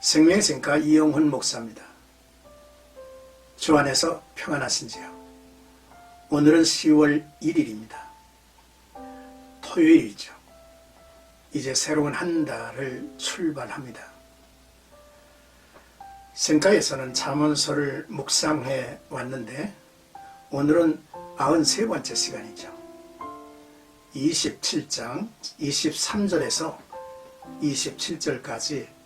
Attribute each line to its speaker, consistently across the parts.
Speaker 1: 생명생가 이영훈 목사입니다. 주 안에서 평안하신지요? 오늘은 10월 1일입니다. 토요일이죠. 이제 새로운 한 달을 출발합니다. 생가에서는 잠언서를 묵상해 왔는데 오늘은 93번째 시간이죠. 27장 23절에서 27절까지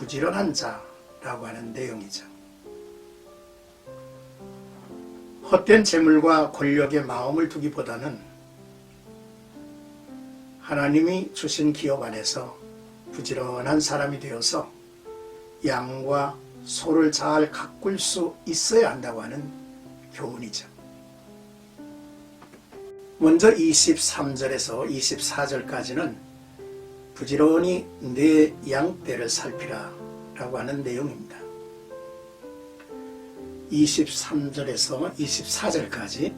Speaker 1: 부지런한 자라고 하는 내용이죠. 헛된 재물과 권력에 마음을 두기보다는 하나님이 주신 기업 안에서 부지런한 사람이 되어서 양과 소를 잘 가꿀 수 있어야 한다고 하는 교훈이죠. 먼저 23절에서 24절까지는 부지런히 내 양떼를 살피라 라고 하는 내용입니다. 23절에서 24절까지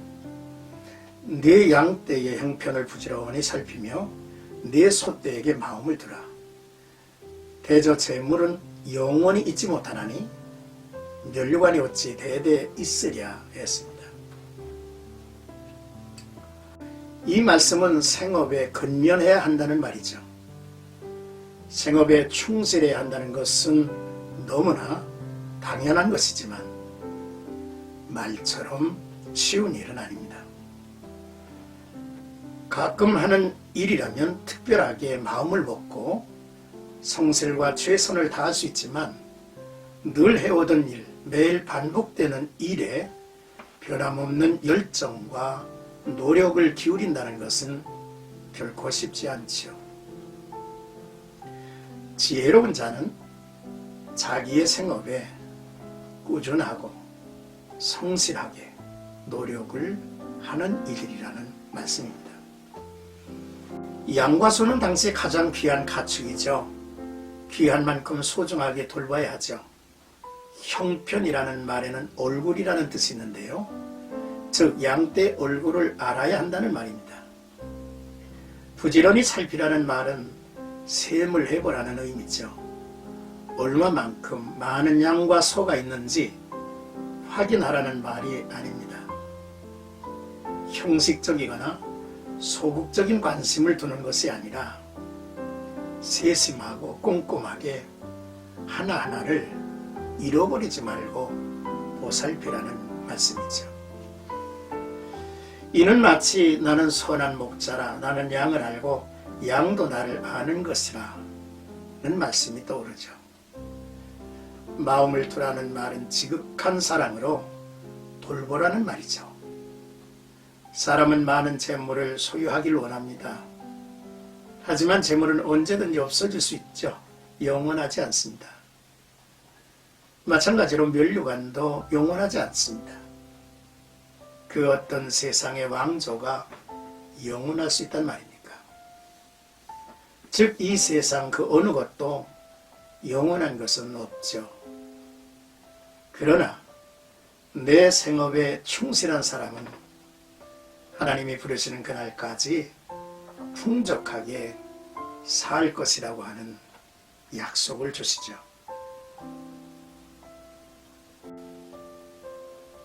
Speaker 1: 내 양떼의 형편을 부지런히 살피며 내 소떼에게 마음을 두라. 대저 재물은 영원히 잊지 못하나니 면류관이 어찌 대대 있으랴 했습니다. 이 말씀은 생업에 근면해야 한다는 말이죠. 생업에 충실해야 한다는 것은 너무나 당연한 것이지만 말처럼 쉬운 일은 아닙니다. 가끔 하는 일이라면 특별하게 마음을 먹고 성실과 최선을 다할 수 있지만 늘 해오던 일, 매일 반복되는 일에 변함없는 열정과 노력을 기울인다는 것은 결코 쉽지 않지요. 지혜로운 자는 자기의 생업에 꾸준하고 성실하게 노력을 하는 일이라는 말씀입니다. 양과 소는 당시 가장 귀한 가축이죠. 귀한 만큼 소중하게 돌봐야 하죠. 형편이라는 말에는 얼굴이라는 뜻이 있는데요. 즉 양떼 얼굴을 알아야 한다는 말입니다. 부지런히 살피라는 말은 셈을 해보라는 의미죠. 얼마만큼 많은 양과 소가 있는지 확인하라는 말이 아닙니다. 형식적이거나 소극적인 관심을 두는 것이 아니라 세심하고 꼼꼼하게 하나하나를 잃어버리지 말고 보살피라는 말씀이죠. 이는 마치 나는 선한 목자라 나는 양을 알고 양도 나를 아는 것이라는 말씀이 떠오르죠. 마음을 두라는 말은 지극한 사랑으로 돌보라는 말이죠. 사람은 많은 재물을 소유하길 원합니다. 하지만 재물은 언제든지 없어질 수 있죠. 영원하지 않습니다. 마찬가지로 면류관도 영원하지 않습니다. 그 어떤 세상의 왕조가 영원할 수 있단 말입니까? 즉, 이 세상 그 어느 것도 영원한 것은 없죠. 그러나 내 생업에 충실한 사람은 하나님이 부르시는 그날까지 풍족하게 살 것이라고 하는 약속을 주시죠.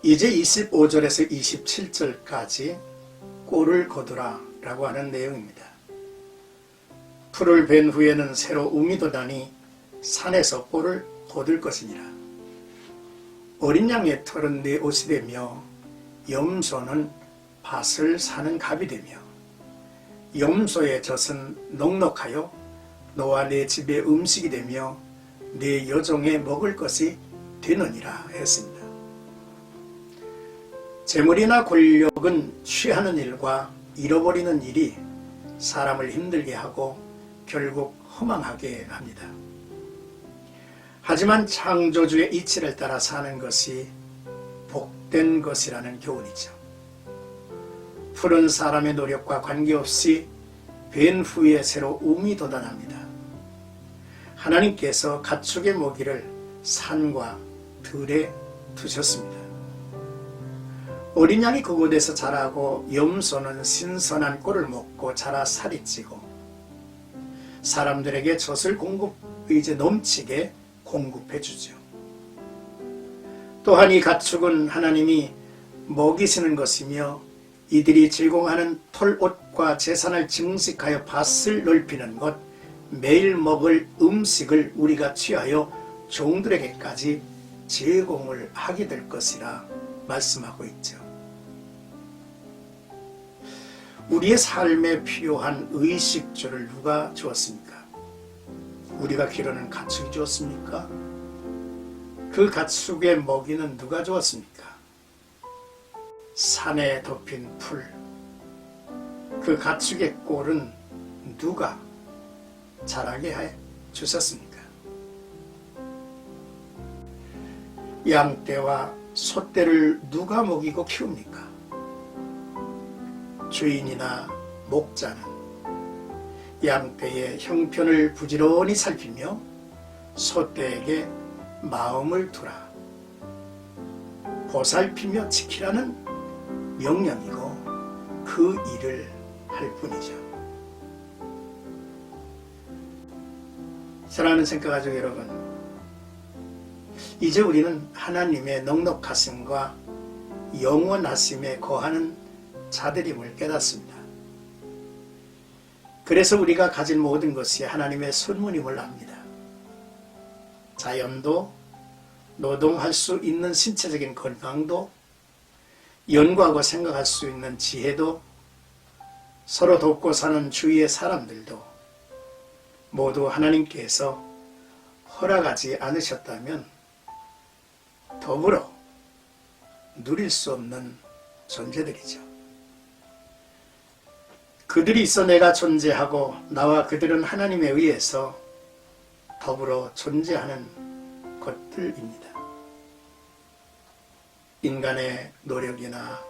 Speaker 1: 이제 25절에서 27절까지 꼴을 거두라 라고 하는 내용입니다. 풀을 벤 후에는 새로 우미 돋아니 산에서 꼴을 거둘 것이니라. 어린 양의 털은 내 옷이 되며 염소는 밭을 사는 갑이 되며 염소의 젖은 넉넉하여 너와 내 집의 음식이 되며 내 여종의 먹을 것이 되느니라 했습니다. 재물이나 권력은 취하는 일과 잃어버리는 일이 사람을 힘들게 하고 결국 허망하게 합니다. 하지만 창조주의 이치를 따라 사는 것이 복된 것이라는 교훈이죠. 푸른 사람의 노력과 관계없이 뵌 후에 새로 um이 돋아납니다. 하나님께서 가축의 먹이를 산과 들에 두셨습니다. 어린 양이 그곳에서 자라고 염소는 신선한 꿀을 먹고 자라 살이 찌고 사람들에게 젖을 공급 이제 넘치게 공급해 주죠. 또한 이 가축은 하나님이 먹이시는 것이며 이들이 제공하는 털옷과 재산을 증식하여 밭을 넓히는 것, 매일 먹을 음식을 우리가 취하여 종들에게까지 제공을 하게 될 것이라 말씀하고 있죠. 우리의 삶에 필요한 의식주를 누가 주었습니까? 우리가 기르는 가축이 주었습니까? 그 가축의 먹이는 누가 주었습니까? 산에 덮인 풀. 그 가축의 꼴은 누가 자라게 해 주셨습니까? 양떼와 소떼를 누가 먹이고 키웁니까? 주인이나 목자는 양떼의 형편을 부지런히 살피며 소떼에게 마음을 두라. 보살피며 지키라는 명령이고 그 일을 할 뿐이죠. 사랑하는 생각가족 여러분, 이제 우리는 하나님의 넉넉하심과 영원하심에 거하는 자들임을 깨닫습니다. 그래서 우리가 가진 모든 것이 하나님의 선물임을 압니다. 자연도 노동할 수 있는 신체적인 건강도 연구하고 생각할 수 있는 지혜도 서로 돕고 사는 주위의 사람들도 모두 하나님께서 허락하지 않으셨다면 더불어 누릴 수 없는 존재들이죠. 그들이 있어 내가 존재하고 나와 그들은 하나님에 의해서 더불어 존재하는 것들입니다. 인간의 노력이나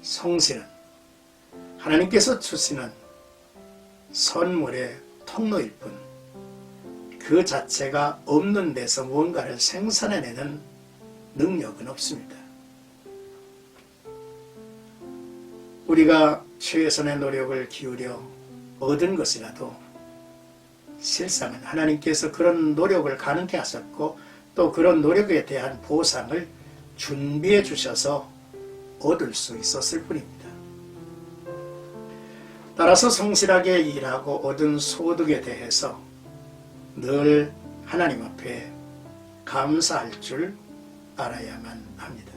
Speaker 1: 성실은 하나님께서 주시는 선물의 통로일 뿐 그 자체가 없는 데서 무언가를 생산해내는 능력은 없습니다. 우리가 최선의 노력을 기울여 얻은 것이라도 실상은 하나님께서 그런 노력을 가능케 하셨고 또 그런 노력에 대한 보상을 준비해 주셔서 얻을 수 있었을 뿐입니다. 따라서 성실하게 일하고 얻은 소득에 대해서 늘 하나님 앞에 감사할 줄 알아야만 합니다.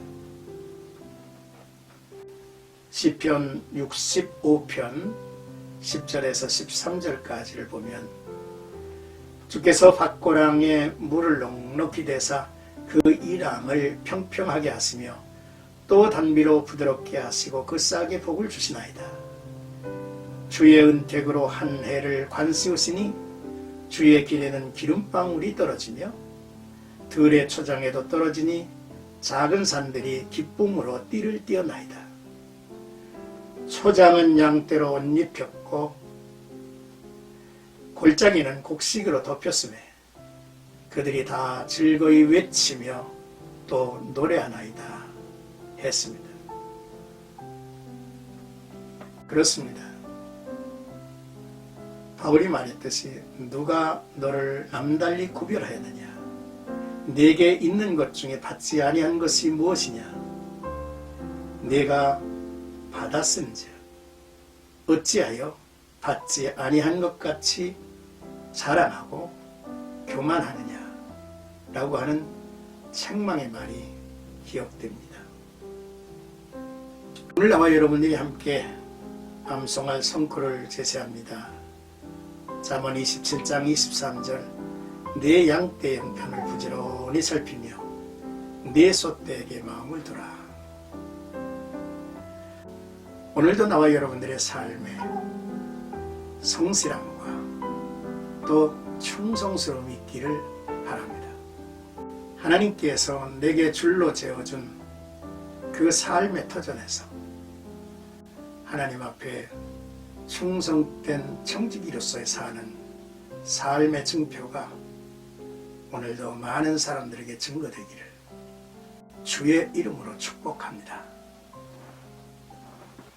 Speaker 1: 시편 65편 10절에서 13절까지를 보면 주께서 밭고랑에 물을 넉넉히 대사 그 이랑을 평평하게 하시며 또 단비로 부드럽게 하시고 그 싹에 복을 주시나이다. 주의 은택으로 한 해를 관시우시니 주의 길에는 기름방울이 떨어지며 들의 초장에도 떨어지니 작은 산들이 기쁨으로 띠를 띄어나이다. 초장은 양떼로 옷 입혔고 골짜기는 곡식으로 덮였음에 그들이 다 즐거이 외치며 또 노래하나이다 했습니다. 그렇습니다. 바울이 말했듯이 누가 너를 남달리 구별하였느냐? 내게 있는 것 중에 받지 아니한 것이 무엇이냐? 내가 받았은즉 어찌하여 받지 아니한 것 같이 자랑하고 교만하느냐? 라고 하는 책망의 말이 기억됩니다. 오늘 나와 여러분들이 함께 암송할 성구를 제시합니다. 잠언 27장 23절 내 양떼의 형편을 부지런히 살피며 내 소떼에게 마음을 두라. 오늘도 나와 여러분들의 삶에 성실함과 또 충성스러움이 있기를 바랍니다. 하나님께서 내게 줄로 재어준 그 삶의 터전에서 하나님 앞에 충성된 청지기로서의 사는 삶의 증표가 오늘도 많은 사람들에게 증거되기를 주의 이름으로 축복합니다.